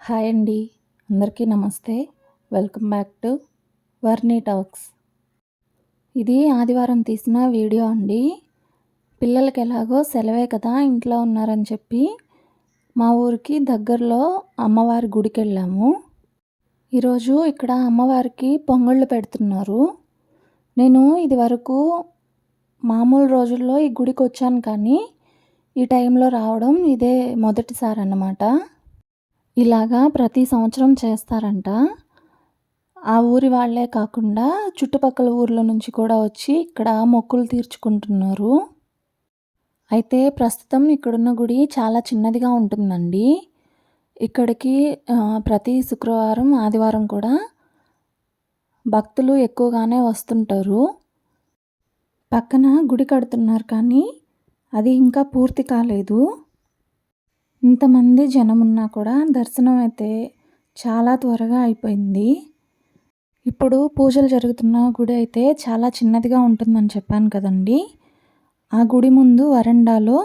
Hi అండి. అందరికీ నమస్తే. Welcome back to Varni talks. ఇది ఆదివారం తీసిన వీడియో అండి. పిల్లలకి ఎలాగో సెలవే కదా ఇంట్లో ఉన్నారని చెప్పి మా ఊరికి దగ్గరలో అమ్మవారి గుడికి వెళ్ళాము. ఈరోజు ఇక్కడ అమ్మవారికి పొంగళ్ళు పెడుతున్నారు. నేను ఇది వరకు మామూలు రోజుల్లో ఈ గుడికి వచ్చాను కానీ ఈ టైంలో రావడం ఇదే మొదటిసారి అన్నమాట ఇలాగా ప్రతి సంవత్సరం చేస్తారంట. ఆ ఊరి వాళ్ళే కాకుండా చుట్టుపక్కల ఊర్ల నుంచి కూడా వచ్చి ఇక్కడ మొక్కులు తీర్చుకుంటున్నారు. అయితే ప్రస్తుతం ఇక్కడున్న గుడి చాలా చిన్నదిగా ఉంటుందండి. ఇక్కడికి ప్రతి శుక్రవారం ఆదివారం కూడా భక్తులు ఎక్కువగానే వస్తుంటారు. పక్కన గుడి కడుతున్నారు కానీ అది ఇంకా పూర్తి కాలేదు. ఇంతమంది జనం ఉన్నా కూడా దర్శనం అయితే చాలా త్వరగా అయిపోయింది. ఇప్పుడు పూజలు జరుగుతున్న గుడి అయితే చాలా చిన్నదిగా ఉంటుందని చెప్పాను కదండి. ఆ గుడి ముందు వరండాలో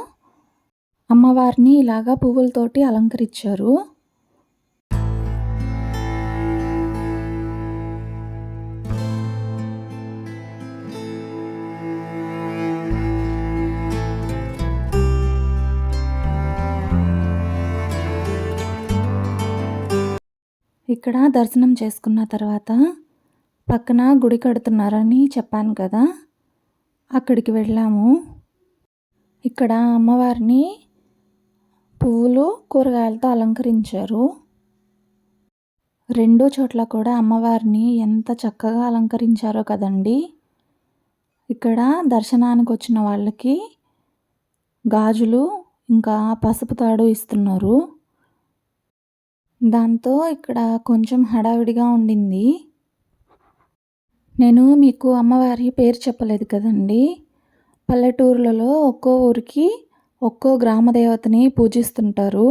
అమ్మవారిని ఇలాగా పువ్వులతోటి అలంకరించారు. ఇక్కడ దర్శనం చేసుకున్న తర్వాత పక్కన గుడి కడుతున్నారని చెప్పాను కదా. అక్కడికి వెళ్ళాము. ఇక్కడ అమ్మవారిని పువ్వులు కూరగాయలతో అలంకరించారు. రెండు చోట్ల కూడా అమ్మవారిని ఎంత చక్కగా అలంకరించారో కదండి. ఇక్కడ దర్శనానికి వచ్చిన వాళ్ళకి గాజులు ఇంకా పసుపు తాడు ఇస్తున్నారు. దాంతో ఇక్కడ కొంచెం హడావిడిగా ఉండింది. నేను మీకు అమ్మవారి పేరు చెప్పలేదు కదండి. పల్లెటూర్లలో ఒక్కో ఊరికి ఒక్కో గ్రామ దేవతని పూజిస్తుంటారు.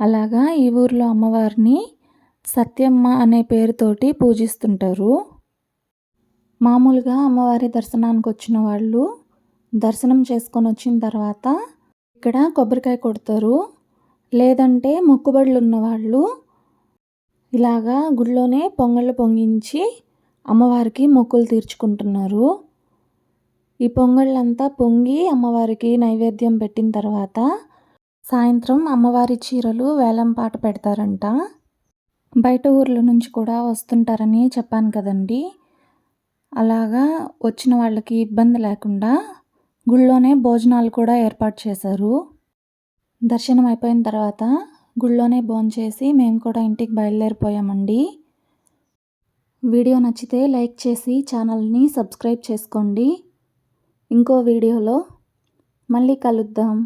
అలాగా ఈ ఊర్లో అమ్మవారిని సత్యమ్మ అనే పేరుతోటి పూజిస్తుంటారు. మామూలుగా అమ్మవారి దర్శనానికి వచ్చిన వాళ్ళు దర్శనం చేసుకొని వచ్చిన తర్వాత ఇక్కడ కొబ్బరికాయ కొడతారు. లేదంటే మొక్కుబడులు ఉన్నవాళ్ళు ఇలాగా గుడిలోనే పొంగళ్ళు పొంగించి అమ్మవారికి మొక్కులు తీర్చుకుంటున్నారు. ఈ పొంగళ్ళంతా పొంగి అమ్మవారికి నైవేద్యం పెట్టిన తర్వాత సాయంత్రం అమ్మవారి చీరలు వేలంపాట పెడతారంట. బయట ఊర్ల నుంచి కూడా వస్తుంటారని చెప్పాను కదండి. అలాగా వచ్చిన వాళ్ళకి ఇబ్బంది లేకుండా గుళ్ళోనే భోజనాలు కూడా ఏర్పాటు చేశారు. దర్శనం అయిపోయిన తర్వాత గుళ్ళోనే భోంచేసి మేము కూడా ఇంటికి బయలుదేరిపోయామండి. వీడియో నచ్చితే లైక్ చేసి ఛానల్ని సబ్స్క్రైబ్ చేసుకోండి. ఇంకో వీడియోలో మళ్ళీ కలుద్దాం.